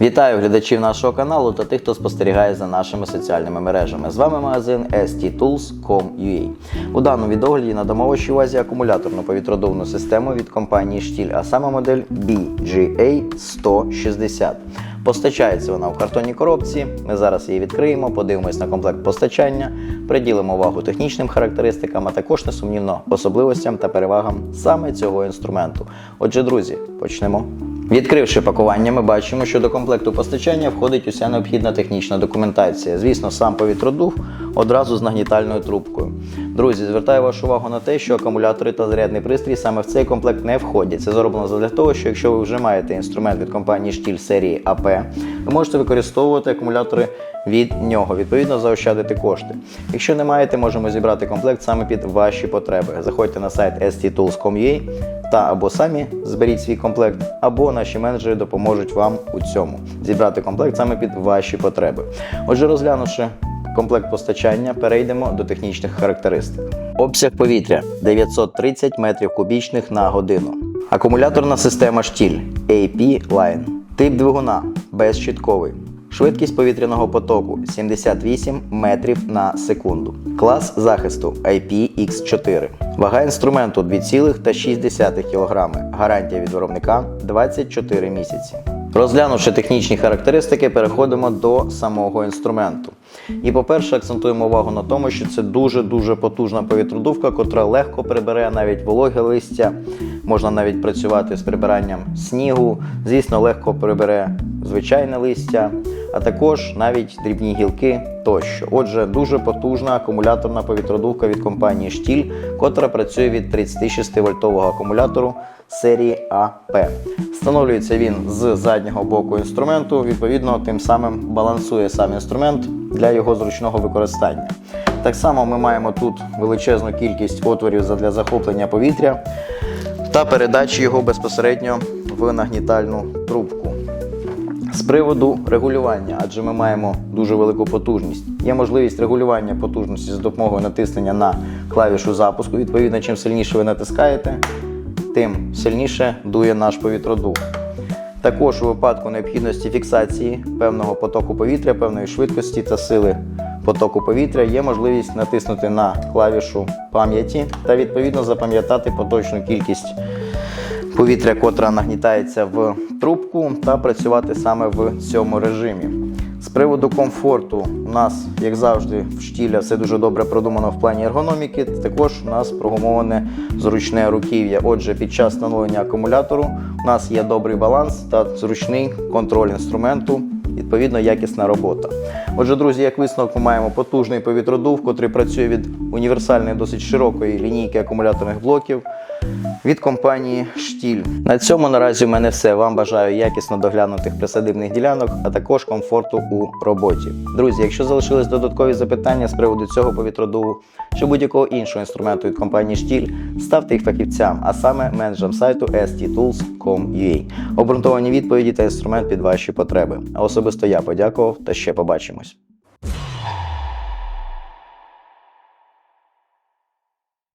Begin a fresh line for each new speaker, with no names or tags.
Вітаю глядачів нашого каналу та тих, хто спостерігає за нашими соціальними мережами. З вами магазин sttools.com.ua. У даному відогляді надамо вашій увазі акумуляторну повітродувну систему від компанії Штіль, а саме модель BGA160. Постачається вона в картонній коробці. Ми зараз її відкриємо, подивимось на комплект постачання, приділимо увагу технічним характеристикам, а також несумнівно особливостям та перевагам саме цього інструменту. Отже, друзі, почнемо. Відкривши пакування, ми бачимо, що до комплекту постачання входить уся необхідна технічна документація. Звісно, сам повітродув одразу з нагнітальною трубкою. Друзі, звертаю вашу увагу на те, що акумулятори та зарядний пристрій саме в цей комплект не входять. Це зроблено для того, що якщо ви вже маєте інструмент від компанії Штіль серії АП, ви можете використовувати акумулятори від нього, відповідно заощадити кошти. Якщо не маєте, можемо зібрати комплект саме під ваші потреби. Заходьте на сайт sttools.com.ua та або самі зберіть свій комплект, або наші менеджери допоможуть вам у цьому зібрати комплект саме під ваші потреби. Отже, розглянувши комплект постачання, перейдемо до технічних характеристик. Обсяг повітря 930 метрів кубічних на годину. Акумуляторна система штіль AP Line. Тип двигуна безщітковий. Швидкість повітряного потоку 78 метрів на секунду. Клас захисту IPX4. Вага інструменту 2,6 кг. Гарантія від виробника 24 місяці. Розглянувши технічні характеристики, переходимо до самого інструменту. І, по-перше, акцентуємо увагу на тому, що це дуже-дуже потужна повітродувка, котра легко прибере навіть вологе листя. Можна навіть працювати з прибиранням снігу. Звісно, легко прибере звичайне листя, а також навіть дрібні гілки тощо. Отже, дуже потужна акумуляторна повітродувка від компанії Штіль, котра працює від 36 вольтового акумулятору серії АП. Встановлюється він з заднього боку інструменту, відповідно, тим самим балансує сам інструмент для його зручного використання. Так само ми маємо тут величезну кількість отворів для захоплення повітря та передачі його безпосередньо в нагнітальну трубку. З приводу регулювання, адже ми маємо дуже велику потужність. Є можливість регулювання потужності за допомогою натиснення на клавішу запуску. Відповідно, чим сильніше ви натискаєте, тим сильніше дує наш повітродув. Також у випадку необхідності фіксації певного потоку повітря, певної швидкості та сили потоку повітря є можливість натиснути на клавішу пам'яті та відповідно запам'ятати поточну кількість повітря, котра нагнітається в трубку, та працювати саме в цьому режимі. З приводу комфорту, у нас, як завжди, в штіля все дуже добре продумано в плані ергономіки. Також у нас прогумоване зручне руків'я. Отже, під час встановлення акумулятору у нас є добрий баланс та зручний контроль інструменту. Відповідно, якісна робота. Отже, друзі, як висновок, ми маємо потужний повітродув, котрий працює від універсальної досить широкої лінійки акумуляторних блоків від компанії Штіль. На цьому наразі в мене все. Вам бажаю якісно доглянутих присадибних ділянок, а також комфорту у роботі. Друзі, якщо залишились додаткові запитання з приводу цього повітродуву чи будь-якого іншого інструменту від компанії Штіль, ставте їх фахівцям, а саме менеджерам сайту sttools.com.ua. Обґрунтовані відповіді та інструмент під ваші потреби. А особисто я подякував та ще побачимось.